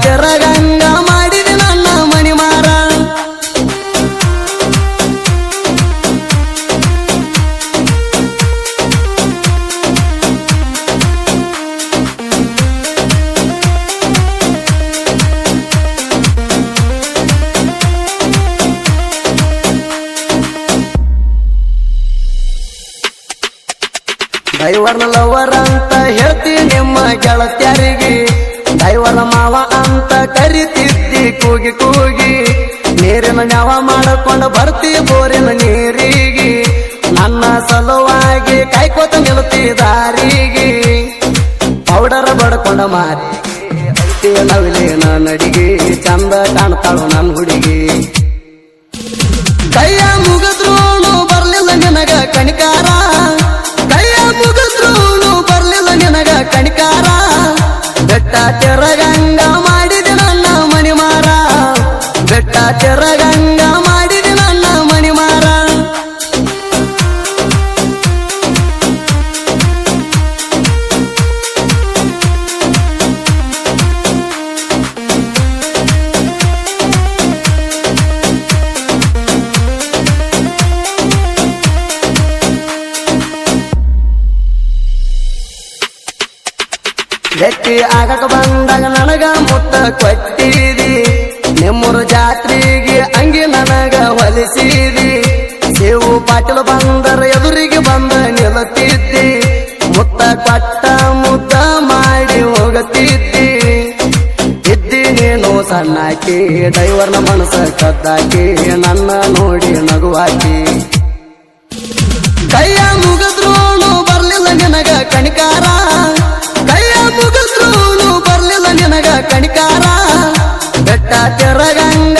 ತಿರಗಂಗ ಮಾಡಿದ ನನ್ನ ಮನಿ ಮಾರ ದೈವರ್ನ ಲವರ್ ಅಂತ ಹೇಳ್ತೀನಿ ನಿಮ್ಮ ಗೆಳತ್ಯರಿಗೆ. ದೈವರ ಮಾವ ಅಂತ ಕರಿತಿದ್ದಿ ಕೂಗಿ ಕೂಗಿ. ನೀರಿನ ನ್ಯಾವ ಮಾಡಿಕೊಂಡು ಬರ್ತಿ ಬೋರಿನ ನೀರಿಗೆ. ನನ್ನ ಸಲುವಾಗಿ ಕೈಕೋತ ನಿಲ್ತಿ ದಾರಿಗೆ. ಪೌಡರ್ ಬಡ್ಕೊಂಡ ಮಾರಿ. ನವಿಲೇನ ನಡಿಗೆ. ಚಂದ ಕಾಣ್ತಾಳು ನನ್ನ ಹುಡುಗಿ. ಬೆಟ್ಟ ತೆರಗಂಗ ಮಾಡಿದೆ ನನ್ನ ಮನಿ ಮಾರ ಬೆಟ್ಟ ತೆರಗಂಗ ಗಟ್ಟಿ ಆಗಕ ಬಂದಾಗ ನನಗ ಮುತ್ತ ಕೊಟ್ಟಿದಿ. ನಿಮ್ಮೂರು ಜಾತ್ರೆಗೆ ಅಂಗಿ ನನಗ ಹೊಲಿಸಿದಿ. ಸೇವು ಪಾಟೀಲ ಬಂದರ ಎದುರಿಗೆ ಬಂದ ನಿಲ್ಲುತ್ತಿದ್ದಿ. ಮುತ್ತ ಕೊಟ್ಟ ಮುತ್ತ ಮಾಡಿ ಹೋಗುತ್ತಿದ್ದಿ. ಇದ್ದಿ ನೀನು ಸಣ್ಣಾಕಿ ಡೈವರ್ನ ಮನಸ್ಸ ಕದ್ದಾಕಿ, ನನ್ನ ನೋಡಿ ನಗುವಾಕಿ ಕೈಯ ಮುಗಿದ್ರೂನು ಬರ್ಲಿಲ್ಲ ನಿನಗ ಕಣಿಕಾರ? ಕೈಯ ಮುಗಿದ್ರೂನು ಬರ್ಲಿಲ್ಲ ನಿನಗ ಕಣಿಕಾರ? ಬೆಟ್ಟ ತೆರಗಂಗ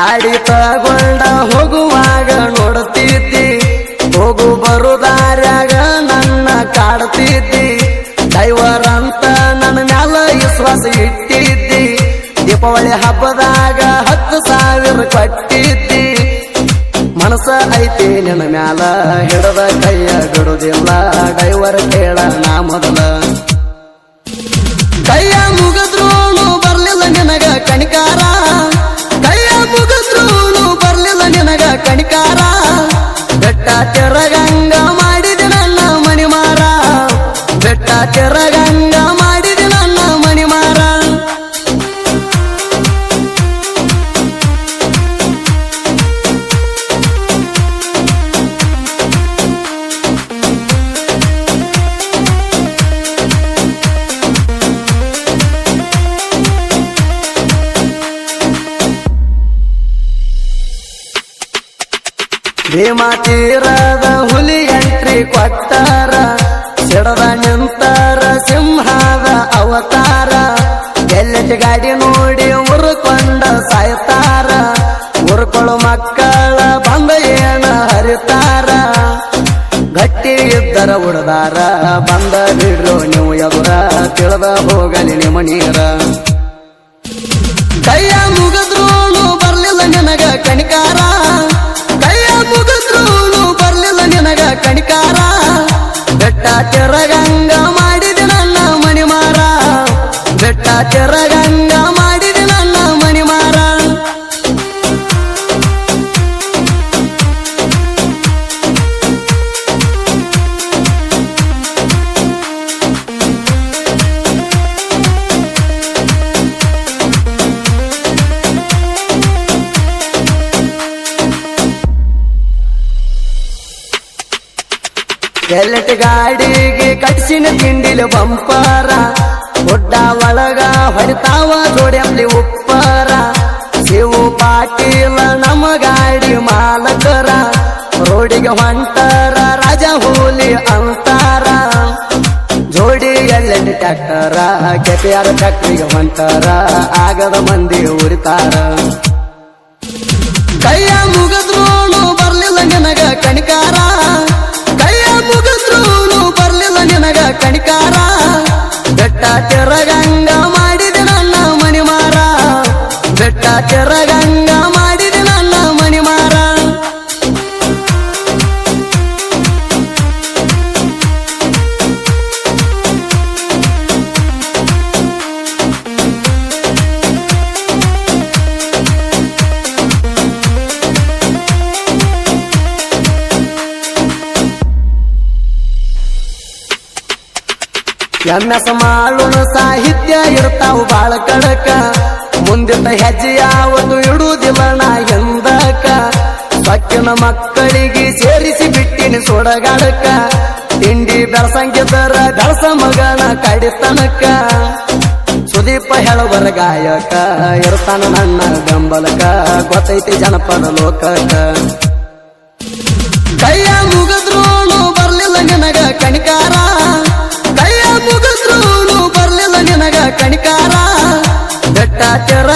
ಗಾಡಿ ತಗೊಂಡ ಹೋಗುವಾಗ ನೋಡುತ್ತಿದ್ದಿ ಹೋಗು ಬರುದಾರ್ಯಾಗ ನನ್ನ ಕಾಡ್ತಿದ್ದಿ. ಡೈವರ್ ಅಂತ ನನ್ನ ಮ್ಯಾಲ ವಿಶ್ವಾಸ ಇಟ್ಟಿದ್ದಿ. ದೀಪಾವಳಿ ಹಬ್ಬದಾಗ ಹತ್ತು ಸಾವಿರ ಕೊಟ್ಟಿದ್ದಿ. ಮನಸ್ಸ ಐತಿ ನಿನ್ನ ಮ್ಯಾಲ, ಹಿಡದ ಕೈಯ ಬಿಡುದಿಲ್ಲ. ಡೈವರ್ ಕೇಳ ನಾ ಮೊದಲ. ಕೈಯ ಮುಗಿದ್ರೂನು ಬರ್ಲಿಲ್ಲ ನಿನಗ ಕಣಿಕಾರ. ಬೆಟ್ಟ ಭೀಮಾ ತೀರದ ಹುಲಿ ಎಂಟ್ರಿ ಕೊಟ್ಟಾರ, ಸಿಡದ ನಿಂತಾರ ಸಿಂಹದ ಅವತಾರ. ಎಲ್ಲೆಟ್ ಗಾಡಿ ನೋಡಿ ಉರ್ಕೊಂಡ ಸಾಯ್ತಾರ ಉರ್ಕೊಳ್ಳೋ ಮಕ್ಕಳ ಬಂದ ಏನ ಹರಿತಾರ. ಗಟ್ಟಿ ಇದ್ದರ ಉಡದಾರ ಬಂದ ಬಿಡ್ರು ನೀವು ಎದುರ, ತಿಳಿದ ಹೋಗಲಿ ನಿಮ್ಮ ನೀರ. ಕೈಯ ಮುಗಿದ್ರೂನು ಎಲ್ಲಟ್ ಗಾಡಿಗೆ ಕಟ್ಸಿನ ತಿಂಡಿಲು ಬಂಪಾರ. ಗುಡ್ಡ ಒಳಗ ಹೊಡಿತಾವ ಜೋಡ್ಯಂಲಿ ಉಪ್ಪಾರ. ಶಿವು ಪಾಟೀಲ ನಮ್ಮ ಗಾಡಿ ಮಾಲಕರ. ರೋಡಿಗೆ ಹೊಂಟಾರ ರಾಜ ಹೋಲಿ ಅಂತಾರ. ಜೋಡಿ ಎಲ್ಲೆಟ್ ಟ್ಯಾಕ್ಟರ ಕೆಪಿಯಾರ ಫ್ಯಾಕ್ಟ್ರಿಗೆ ಹೊಂಟಾರ. ಆಗದ ಮಂದಿ ಉರಿತಾರ. ತಿರಗಂಗ ಮಾಡಿದೆ ನನ್ನ ಮಣಿಮಾರ. ಬೆಟ್ಟ ತಿರಗಂಗ ಎಮ್ಮೆಸ ಮಾಡೋಣ ಸಾಹಿತ್ಯ ಇರ್ತಾವು ಬಾಳ ಕಡಕ. ಮುಂದಿನ ಹೆಜ್ಜೆ ಒಂದು ಇಡುವುದಿಲ್ಲ ನಾ ಎಂದಕ. ಸಕ್ಕಿನ ಮಕ್ಕಳಿಗೆ ಸೇರಿಸಿ ಬಿಟ್ಟಿನಿ ಸೊಡಗಾಡಕ. ತಿಂಡಿ ಬೆಳಸಂಗಿದ್ದರ ಬೆಳಸ ಮಗನ ಕಡಿತನಕ. ಸುದೀಪ ಹೇಳುವರ ಗಾಯಕ ಇರ್ತಾನ ನನ್ನ ಬೆಂಬಲಕ. ಗೊತ್ತೈತಿ ಜನಪದ ಲೋಕಕ cerai